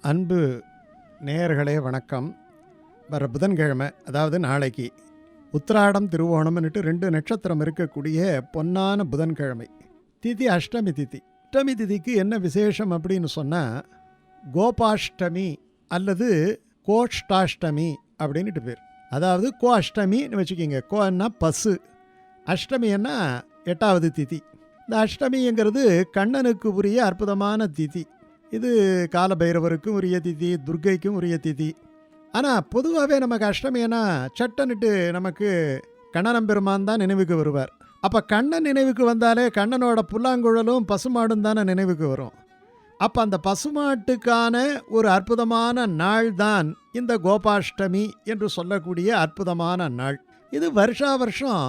அன்பு நேயர்களே வணக்கம். வர புதன்கிழமை அதாவது நாளைக்கு உத்திராடம் திருவோணம்னுட்டு ரெண்டு நட்சத்திரம் இருக்கக்கூடிய பொன்னான புதன்கிழமை. திதி அஷ்டமி திதி. அஷ்டமி திதிக்கு என்ன விசேஷம் அப்படின்னு சொன்னால் கோபாஷ்டமி அல்லது கோஷ்டாஷ்டமி அப்படின்ட்டு பேர். அதாவது கோ அஷ்டமின்னு வச்சுக்கிங்க. கோன்னா பசு. அஷ்டமின்னா எட்டாவது திதி. இந்த அஷ்டமிங்கிறது கண்ணனுக்கு உரிய அற்புதமான திதி. இது காலபைரவருக்கும் உரிய திதி துர்க்கைக்கும் உரிய திதி. ஆனால் பொதுவாகவே நமக்கு அஷ்டமினா சட்டனுட்டு நமக்கு கண்ணனம் பெருமான் தான் நினைவுக்கு வருவார். அப்போ கண்ணன் நினைவுக்கு வந்தாலே கண்ணனோட புல்லாங்குழலும் பசுமாடும் தானே நினைவுக்கு வரும். அப்போ அந்த பசுமாட்டுக்கான ஒரு அற்புதமான நாள் தான் இந்த கோபாஷ்டமி என்று சொல்லக்கூடிய அற்புதமான நாள். இது வருஷா வருஷம்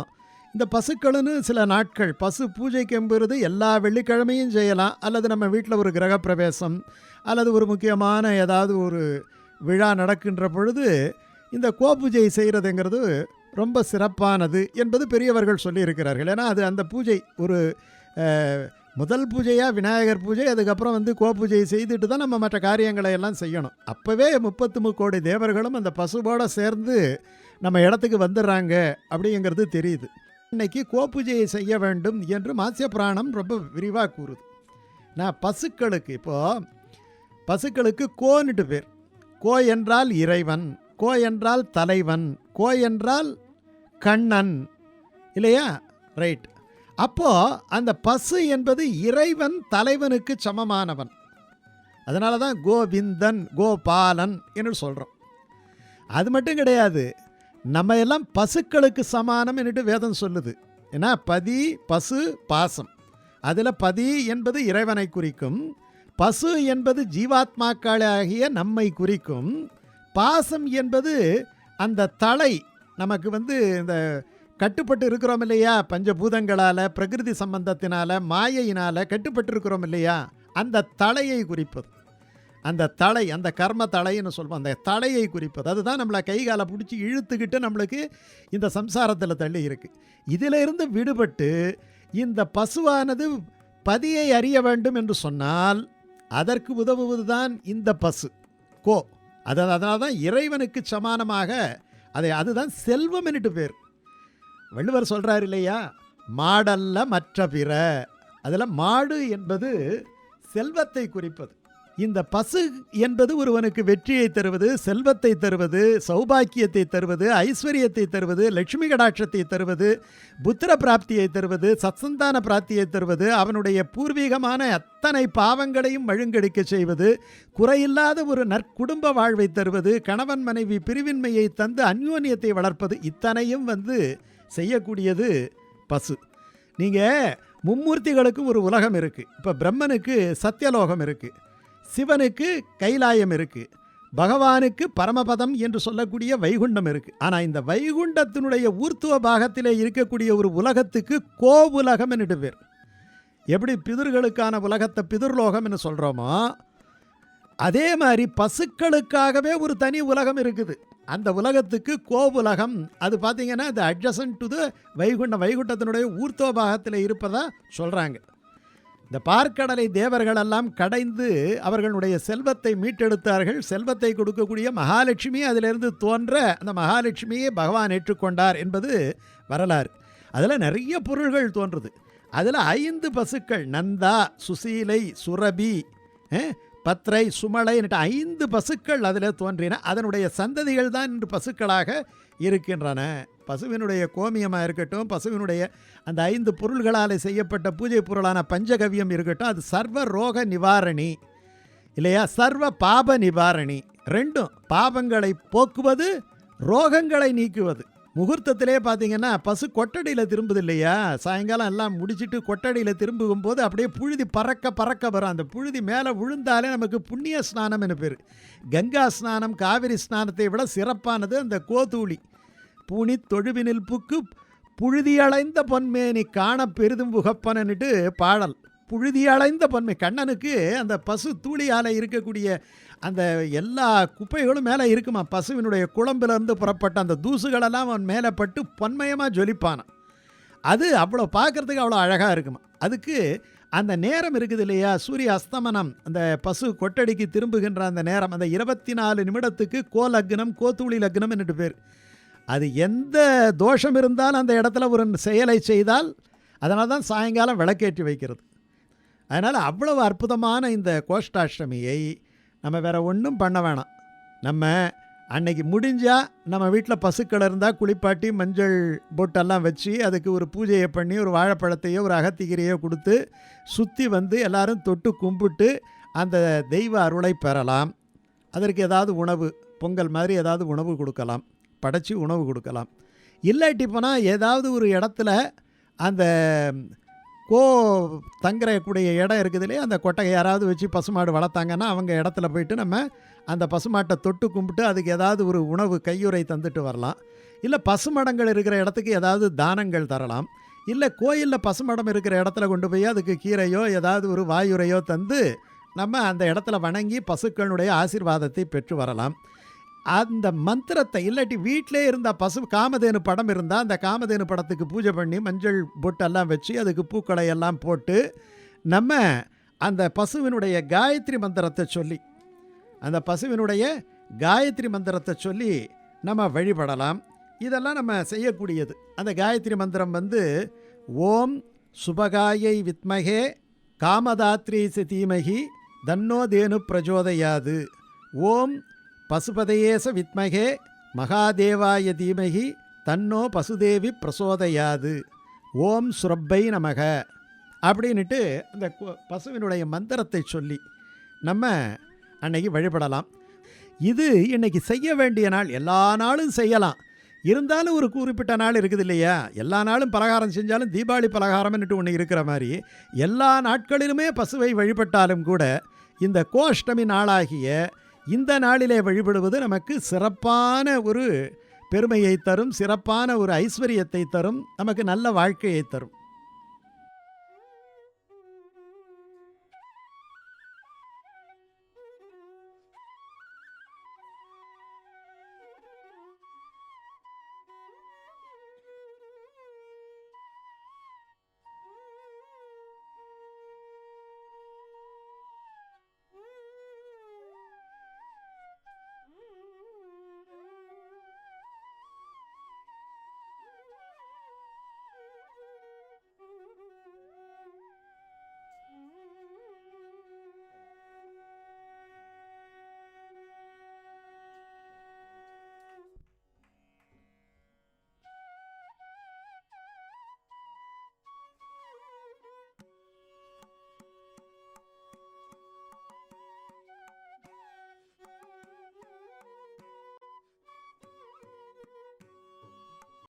இந்த பசுக்களுன்னு சில நாட்கள் பசு பூஜைக்கு என்பது எல்லா வெள்ளிக்கிழமையும் செய்யலாம். அல்லது நம்ம வீட்டில் ஒரு கிரகப்பிரவேசம் அல்லது ஒரு முக்கியமான ஏதாவது ஒரு விழா நடக்கின்ற பொழுது இந்த கோபூஜை செய்கிறதுங்கிறது ரொம்ப சிறப்பானது என்பது பெரியவர்கள் சொல்லியிருக்கிறார்கள். ஏன்னா அது அந்த பூஜை ஒரு முதல் பூஜையாக விநாயகர் பூஜை அதுக்கப்புறம் வந்து கோபூஜை செய்துட்டு தான் நம்ம மற்ற காரியங்களை எல்லாம் செய்யணும். அப்போவே முப்பத்து முக்கோடி தேவர்களும் அந்த பசுவோடு சேர்ந்து நம்ம இடத்துக்கு வந்துடுறாங்க அப்படிங்கிறது தெரியுது. இன்னைக்கு கோபூஜையை செய்ய வேண்டும் என்று மாசிய புராணம் ரொம்ப விரிவாக கூறுது. நான் பசுக்களுக்கு இப்போது பசுக்களுக்கு கோன்னுட்டு பேர். கோ என்றால் இறைவன் கோ என்றால் தலைவன் கோ என்றால் கண்ணன் இல்லையா? ரைட். அப்போது அந்த பசு என்பது இறைவன் தலைவனுக்கு சமமானவன். அதனால தான் கோவிந்தன் கோபாலன் என்று சொல்கிறோம் அது மட்டும் கிடையாது. நம்ம எல்லாம் பசுக்களுக்கு சமானம் என்னட்டு வேதம் சொல்லுது. ஏன்னா பதி பசு பாசம். அதில் பதி என்பது இறைவனை குறிக்கும். பசு என்பது ஜீவாத்மாக்களாகிய நம்மை குறிக்கும். பாசம் என்பது அந்த தலை நமக்கு வந்து இந்த கட்டுப்பட்டு இருக்கிறோம் இல்லையா? பஞ்சபூதங்களால் பிரகிருதி சம்பந்தத்தினால மாயையினால் கட்டுப்பட்டு இருக்கிறோம் இல்லையா? அந்த தலையை குறிப்பது. அந்த தலை அந்த கர்ம தலைன்னு சொல்லுவோம். அந்த தலையை குறிப்பது. அதுதான் நம்மளை கை காலை பிடிச்சி இழுத்துக்கிட்டு நம்மளுக்கு இந்த சம்சாரத்தில் தள்ளி இருக்குது இதிலிருந்து விடுபட்டு இந்த பசுவானது பதியை அறிய வேண்டும் என்று சொன்னால் அதற்கு உதவுவதுதான் இந்த பசு கோ. அது அதனால தான் இறைவனுக்கு சமானமாக அதை அதுதான் செல்வம் என்னட்டு பேர். வள்ளுவர் சொல்கிறார் இல்லையா? மாடல்ல மற்ற பிற. அதில் மாடு என்பது செல்வத்தை குறிப்பது. இந்த பசு என்பது ஒருவனுக்கு வெற்றியை தருவது செல்வத்தை தருவது சௌபாக்கியத்தை தருவது ஐஸ்வர்யத்தை தருவது லட்சுமி கடாட்சத்தை தருவது புத்திர பிராப்தியை தருவது சத்சந்தான பிராப்தியை தருவது அவனுடைய பூர்வீகமான அத்தனை பாவங்களையும் மழுங்கடிக்க செய்வது குறையில்லாத ஒரு நற்குடும்ப வாழ்வை தருவது கணவன் மனைவி பிரிவின்மையை தந்து அந்யோன்யத்தை வளர்ப்பது இத்தனையும் வந்து செய்யக்கூடியது பசு. நீங்கள் மும்மூர்த்திகளுக்கும் ஒரு உலகம் இருக்குது இப்போ பிரம்மனுக்கு சத்தியலோகம் இருக்குது சிவனுக்கு கைலாயம் இருக்குது பகவானுக்கு பரமபதம் என்று சொல்லக்கூடிய வைகுண்டம் இருக்குது ஆனால் இந்த வைகுண்டத்தினுடைய ஊர்த்துவ பாகத்திலே இருக்கக்கூடிய ஒரு உலகத்துக்கு கோவுலகம் என்று பேர். எப்படி பிதர்களுக்கான உலகத்தை பிதுர்லோகம் என்று சொல்கிறோமோ அதே மாதிரி பசுக்களுக்காகவே ஒரு தனி உலகம் இருக்குது. அந்த உலகத்துக்கு கோவுலகம் அது பார்த்தீங்கன்னா அது அட்ஜசன் டு த வைகுண்டம் வைகுண்டத்தினுடைய ஊர்த்துவ பாகத்தில் இருப்பதாக சொல்கிறாங்க இந்த பார்க்கடலை தேவர்கள் எல்லாம் கடைந்து அவர்களுடைய செல்வத்தை மீட்டெடுத்தார்கள். செல்வத்தை கொடுக்கக்கூடிய மகாலட்சுமி அதிலிருந்து தோன்ற அந்த மகாலட்சுமியை பகவான் ஏற்றுக்கொண்டார் என்பது வரலாறு. அதில் நிறைய பொருள்கள் தோன்றுது. அதில் ஐந்து பசுக்கள் நந்தா சுசீலை சுரபி பத்ரை சுமலை என்ற ஐந்து பசுக்கள் அதில் தோன்றின. அதனுடைய சந்ததிகள் தான் இன்று பசுக்களாக இருக்கின்றன. பசுவினுடைய கோமியமாக இருக்கட்டும் பசுவினுடைய அந்த ஐந்து பொருள்களால் செய்யப்பட்ட பூஜை பொருளான பஞ்சகவியம் இருக்கட்டும் அது சர்வ ரோக நிவாரணி. இல்லையா? சர்வ பாப நிவாரணி. ரெண்டும் பாபங்களை போக்குவது ரோகங்களை நீக்குவது. முகூர்த்தத்திலே பார்த்தீங்கன்னா பசு கொட்டடியில் திரும்புது இல்லையா சாயங்காலம் எல்லாம் முடிச்சுட்டு கொட்டடியில் திரும்பும் போது அப்படியே புழுதி பறக்க பறக்க வரும். அந்த புழுதி மேலே விழுந்தாலே நமக்கு புண்ணிய ஸ்நானம் என பேர். கங்கா ஸ்நானம் காவிரி ஸ்நானத்தை விட சிறப்பானது அந்த கோதூளி. பூனி தொழுவினில் புக்கு புழுதியளைந்த பொன்மேனி காண பெரிதும் புகப்பனன்னுட்டு பாடல். புழுதியளைந்த பொன்மை. கண்ணனுக்கு அந்த பசு தூளியால் இருக்கக்கூடிய அந்த எல்லா குப்பைகளும் மேலே இருக்குமா? பசுவினுடைய குழம்பிலிருந்து புறப்பட்ட அந்த தூசுகளெல்லாம் அவன் மேலே பட்டு பொன்மயமாக ஜொலிப்பானான் அது அவ்வளோ பார்க்குறதுக்கு அவ்வளோ அழகாக இருக்குமா? அதுக்கு அந்த நேரம் இருக்குது இல்லையா? சூரிய அஸ்தமனம் அந்த பசு கொட்டடிக்கு திரும்புகின்ற அந்த நேரம் அந்த இருபத்தி நாலு நிமிடத்துக்கு கோ லக்னம் கோத்துளி லக்னம் என்னட்டு பேர். அது எந்த தோஷம் இருந்தாலும் அந்த இடத்துல ஒரு செயலை செய்தால் அதனால தான் சாயங்காலம் விளக்கேற்றி வைக்கிறது. அதனால் அவ்வளவு அற்புதமான இந்த கோஷ்டாஷ்டமியை நம்ம வேறு ஒன்றும் பண்ண வேணாம். நம்ம அன்னைக்கு முடிஞ்சால் நம்ம வீட்டில் பசுக்கள் இருந்தால் குளிப்பாட்டி மஞ்சள் பொட்டெல்லாம் வச்சு அதுக்கு ஒரு பூஜையை பண்ணி ஒரு வாழைப்பழத்தையோ ஒரு அகத்திகரையோ கொடுத்து சுற்றி வந்து எல்லாரும் தொட்டு கும்பிட்டு அந்த தெய்வ அருளை பெறலாம். அதற்கு ஏதாவது உணவு பொங்கல் மாதிரி ஏதாவது உணவு கொடுக்கலாம். படைச்சி உணவு கொடுக்கலாம். இல்லாட்டி போனால் ஏதாவது ஒரு இடத்துல அந்த கோ தங்குறக்கூடிய இடம் இருக்குது இல்லையா? அந்த கொட்டகை யாராவது வச்சு பசுமாடு வளர்த்தாங்கன்னா அவங்க இடத்துல போயிட்டு நம்ம அந்த பசுமாட்டை தொட்டு கும்பிட்டு அதுக்கு ஏதாவது ஒரு உணவு கையுறை தந்துட்டு வரலாம். இல்லை பசுமடங்கள் இருக்கிற இடத்துக்கு ஏதாவது தானங்கள் தரலாம். இல்லை கோயிலில் பசுமடம் இருக்கிற இடத்துல கொண்டு போய் அதுக்கு கீரையோ ஏதாவது ஒரு வாயுரையோ தந்து நம்ம அந்த இடத்துல வணங்கி பசுக்களுடைய ஆசீர்வாதத்தை பெற்று வரலாம். அந்த மந்திரத்தை இல்லாட்டி வீட்டிலே இருந்த பசு காமதேனு படம் இருந்தால் அந்த காமதேனு படத்துக்கு பூஜை பண்ணி மஞ்சள் பொட்டெல்லாம் வச்சு அதுக்கு பூக்களை எல்லாம் போட்டு நம்ம அந்த பசுவினுடைய காயத்ரி மந்திரத்தை சொல்லி அந்த பசுவினுடைய காயத்ரி மந்திரத்தை சொல்லி நம்ம வழிபடலாம். இதெல்லாம் நம்ம செய்யக்கூடியது. அந்த காயத்ரி மந்திரம் வந்து ஓம் சுபகாயை வித்மகே காமதாத்ரி தீமகி தன்னோதேனு பிரஜோதயாது. ஓம் பசுபதயேச வித்மகே மகாதேவாய தீமகி தன்னோ பசுதேவி பிரசோதையாது. ஓம் சுரப்பை நமக. அப்படின்ட்டு அந்த பசுவினுடைய மந்திரத்தை சொல்லி நம்ம அன்னைக்கு வழிபடலாம். இது இன்னைக்கு செய்ய வேண்டிய நாள். எல்லா நாளும் செய்யலாம். இருந்தாலும் ஒரு குறிப்பிட்ட நாள் இருக்குது இல்லையா? எல்லா நாளும் பலகாரம் செஞ்சாலும் தீபாவளி பலகாரம்னுட்டு ஒன்று இருக்கிற மாதிரி எல்லா நாட்களிலுமே பசுவை வழிபட்டாலும் கூட இந்த கோஷ்டமி நாளாகிய இந்த நாளிலே வழிபடுவது நமக்கு சிறப்பான ஒரு பெருமையை தரும் சிறப்பான ஒரு ஐஸ்வர்யத்தை தரும் நமக்கு நல்ல வாழ்க்கையை தரும்.